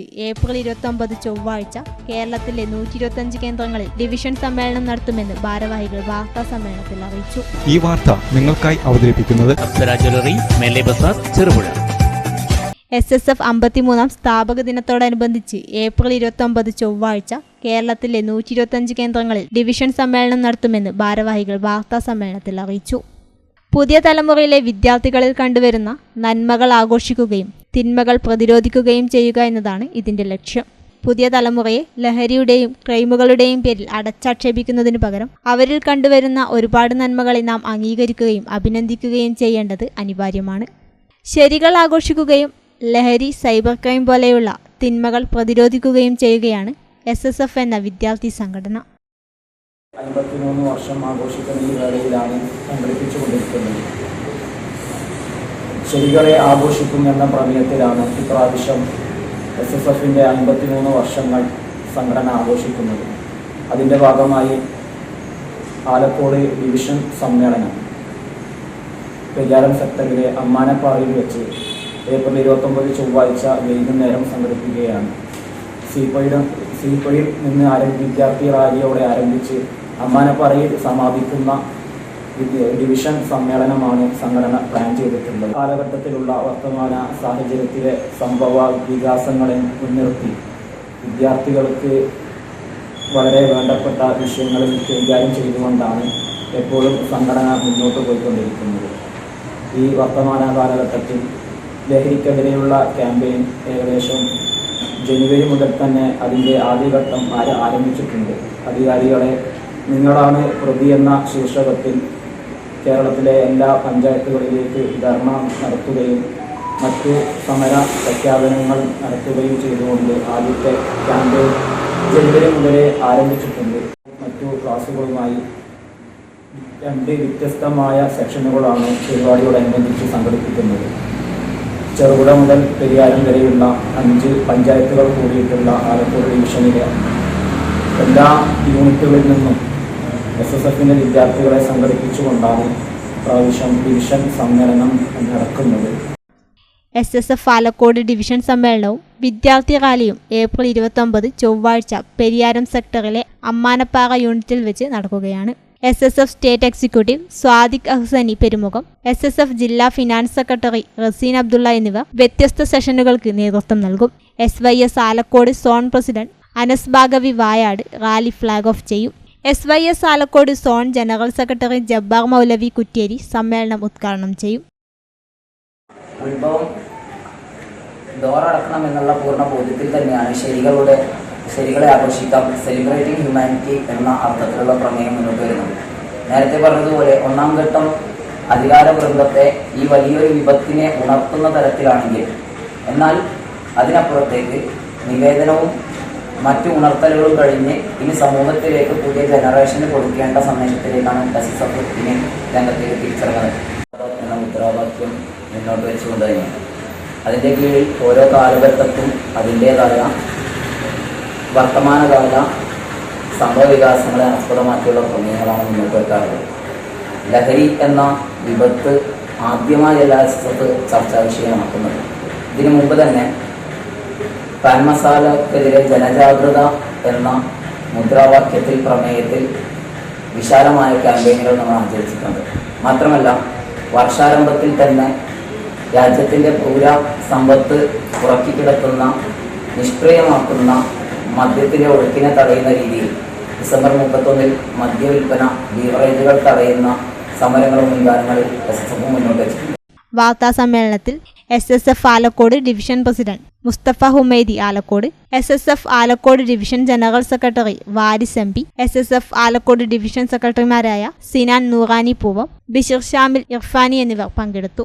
April ഇരുപത്തൊമ്പത് ചൊവ്വാഴ്ച കേരളത്തിലെ നൂറ്റി ഇരുപത്തഞ്ച് കേന്ദ്രങ്ങളിൽ ഡിവിഷൻ സമ്മേളനം നടത്തുമെന്ന് ഭാരവാഹികൾ വാർത്താ സമ്മേളനത്തിൽ അറിയിച്ചു. ഈ വാർത്ത നിങ്ങൾക്കായി അവതരിപ്പിക്കുന്നത് ചെറുപുഴ. എസ് എസ് എഫ് അമ്പത്തിമൂന്നാം സ്ഥാപക ദിനത്തോടനുബന്ധിച്ച് ഏപ്രിൽ ഇരുപത്തൊമ്പത് ചൊവ്വാഴ്ച കേരളത്തിലെ നൂറ്റി ഇരുപത്തഞ്ച് കേന്ദ്രങ്ങളിൽ ഡിവിഷൻ സമ്മേളനം നടത്തുമെന്ന് ഭാരവാഹികൾ വാർത്താ സമ്മേളനത്തിൽ അറിയിച്ചു. പുതിയ തലമുറയിലെ വിദ്യാർത്ഥികളിൽ കണ്ടുവരുന്ന നന്മകൾ ആഘോഷിക്കുകയും തിന്മകൾ പ്രതിരോധിക്കുകയും ചെയ്യുക എന്നതാണ് ഇതിന്റെ ലക്ഷ്യം. പുതിയ തലമുറയെ ലഹരിയുടെയും ക്രൈമുകളുടെയും പേരിൽ അടച്ചാക്ഷേപിക്കുന്നതിനു പകരം അവരിൽ കണ്ടുവരുന്ന ഒരുപാട് നന്മകളെ നാം അംഗീകരിക്കുകയും അഭിനന്ദിക്കുകയും ചെയ്യേണ്ടത് അനിവാര്യമാണ്. ശരികൾ ആഘോഷിക്കുകയും ലഹരി സൈബർ ക്രൈം പോലെയുള്ള തിന്മകൾ പ്രതിരോധിക്കുകയും ചെയ്യുകയാണ് എസ് എസ് എഫ് എന്ന വിദ്യാർത്ഥി സംഘടന. അൻപത്തിമൂന്ന് വർഷം ആഘോഷിക്കുന്ന ഈ വേളയിലാണ് സംഘടിപ്പിച്ചുകൊണ്ടിരിക്കുന്നത്. ശരികളെ ആഘോഷിക്കും എന്ന പ്രമേയത്തിലാണ് ഇപ്രാവശ്യം എസ് എസ് എഫിന്റെ അൻപത്തിമൂന്ന് വർഷങ്ങൾ സംഘടന ആഘോഷിക്കുന്നത്. അതിന്റെ ഭാഗമായി ആലക്കോട് ഡിവിഷൻ സമ്മേളനം പെരിയാരം സെക്ടറിലെ അമ്മാനപ്പാറയിൽ വെച്ച് ഏപ്രിൽ ഇരുപത്തൊമ്പത് ചൊവ്വാഴ്ച വൈകുന്നേരം സംഘടിപ്പിക്കുകയാണ്. സീപ്പയുടെ സീപ്പയിൽ നിന്ന് ആരംഭി വിദ്യാർത്ഥി റാലിയോടെ ആരംഭിച്ച് അമ്മാനപ്പാറയിൽ സമാപിക്കുന്ന ഡിവിഷൻ സമ്മേളനമാണ് സംഘടന പ്ലാൻ ചെയ്തിട്ടുള്ളത്. കാലഘട്ടത്തിലുള്ള വർത്തമാന സാഹചര്യത്തിലെ സംഭവ വികാസങ്ങളെ മുൻനിർത്തി വിദ്യാർത്ഥികൾക്ക് വളരെ വേണ്ടപ്പെട്ട വിഷയങ്ങളിൽ കൈകാര്യം ചെയ്തുകൊണ്ടാണ് എപ്പോഴും സംഘടന മുന്നോട്ട് പോയിക്കൊണ്ടിരിക്കുന്നത്. ഈ വർത്തമാന കാലഘട്ടത്തിൽ ലഹരിക്കെതിരെയുള്ള ക്യാമ്പയിൻ ഏകദേശം ജനുവരി മുതൽ തന്നെ അതിന്റെ ആദ്യഘട്ടം ആര് ആരംഭിച്ചിട്ടുണ്ട്? അധികാരികളെ നിങ്ങളാണ് പ്രതി എന്ന ശീർഷകത്തിൽ കേരളത്തിലെ എല്ലാ പഞ്ചായത്തുകളിലേക്ക് ധർണ നടത്തുകയും മറ്റു സമര പ്രഖ്യാപനങ്ങൾ നടത്തുകയും ചെയ്തുകൊണ്ട് ആദ്യത്തെ ക്യാമ്പയിൻ ജനുവരി മുതലേ ആരംഭിച്ചിട്ടുണ്ട്. മറ്റു ക്ലാസുകളുമായി രണ്ട് വ്യത്യസ്തമായ സെക്ഷനുകളാണ് പരിപാടിയോടനുബന്ധിച്ച് സംഘടിപ്പിക്കുന്നത്. ചെറുപുഴ മുതൽ പെരിയാരം വരെയുള്ള അഞ്ച് പഞ്ചായത്തുകൾ കൂടിയിട്ടുള്ള ആലപ്പുഴ ഡിവിഷനിലെ എല്ലാ യൂണിറ്റുകളിൽ നിന്നും എസ് എസ് എഫിന്റെ വിദ്യാർത്ഥികളെ സംഘടിപ്പിച്ചുകൊണ്ടാണ് പ്രാവശ്യം ഡിവിഷൻ സമ്മേളനം നടക്കുന്നത്. S S F Alakode division സമ്മേളനവും വിദ്യാർത്ഥി റാലിയും ഏപ്രിൽ ഇരുപത്തൊമ്പത് ചൊവ്വാഴ്ച പെരിയാരം സെക്ടറിലെ അമ്മാനപ്പാറ യൂണിറ്റിൽ വെച്ച് നടക്കുകയാണ്. S S F state executive Sadiq Ahsani Perumukham S S F ജില്ലാ ഫിനാൻസ് സെക്രട്ടറി റസീൻ അബ്ദുള്ള എന്നിവർ വ്യത്യസ്ത സെഷനുകൾക്ക് നേതൃത്വം നൽകും. S Y S Alakode zone president Anas Baqavi Vayad rally flag off ചെയ്യും. S Y S Alakode zone general secretary Jabbar Moulavi Kutteri സമ്മേളനം ഉദ്ഘാടനം ചെയ്യും. ഉത്ഭവം ഡോറടക്കണം എന്നുള്ള പൂർണ ബോധ്യത്തിൽ തന്നെയാണ് ശരികളുടെ ശരികളെ ആഘോഷിക്കാം സെലിബ്രേറ്റിംഗ് ഹ്യൂമാനിറ്റി എന്ന അർത്ഥത്തിലുള്ള പ്രമേയം മുന്നോട്ട് വരുന്നത്. നേരത്തെ പറഞ്ഞതുപോലെ ഒന്നാം ഘട്ടം അധികാര വൃന്ദത്തെ ഈ വലിയൊരു വിപത്തിനെ ഉണർത്തുന്ന തരത്തിലാണെങ്കിൽ എന്നാൽ അതിനപ്പുറത്തേക്ക് നിവേദനവും മറ്റു ഉണർത്തലുകളും കഴിഞ്ഞ് ഇനി സമൂഹത്തിലേക്ക് പുതിയ ജനറേഷന് കൊടുക്കേണ്ട സന്ദേശത്തിലേക്കാണ് എഫ് ഇനി രംഗത്തേക്ക് തിരിച്ചിറങ്ങുന്നത്. എന്ന മുദ്രാവാക്യം മുന്നോട്ട് വെച്ചുകൊണ്ട് തന്നെയാണ് അതിന്റെ കീഴിൽ ഓരോ കാലഘട്ടത്തും അതിന്റേതായ വർത്തമാനകാല സംഭവ വികാസങ്ങളെ ആസ്പദമാക്കിയുള്ള പ്രമേയങ്ങളാണ് മുന്നോട്ട് വെക്കാറുള്ളത്. ലഹരി എന്ന വിപത്ത് ആദ്യമായി എല്ലാ ചർച്ചാ വിഷയമാക്കുന്നത് ഇതിനു മുമ്പ് തന്നെ പാൻ ജനജാഗ്രത എന്ന മുദ്രാവാക്യത്തിൽ പ്രമേയത്തിൽ വിശാലമായ ക്യാമ്പയിനുകൾ നമ്മൾ ആചരിച്ചിട്ടുണ്ട്. മാത്രമല്ല വർഷാരംഭത്തിൽ തന്നെ രാജ്യത്തിന്റെ പൗര സമ്പത്ത് ഉറക്കിക്കിടത്തുന്ന നിഷ്ക്രിയമാക്കുന്ന മദ്യത്തിന്റെ ഒഴുക്കിനെ തടയുന്ന രീതിയിൽ ഡിസംബർ മുപ്പത്തൊന്നിൽ മദ്യവിൽപ്പന ബീവറേജുകൾ തടയുന്ന സമരങ്ങളും മുൻകാലങ്ങളിൽ എസ് എസ് മുന്നോട്ട് വാർത്താ സമ്മേളനത്തിൽ S S F Alakode division president Musthafa Humaidi Alakode S S F Alakode division general secretary Varis M P S S F Alakode division സെക്രട്ടറിമാരായ സിനാൻ നൂറാനി പൂവം ബിഷിർ ഷാമിൽ ഇർഫാനി എന്നിവർ പങ്കെടുത്തു.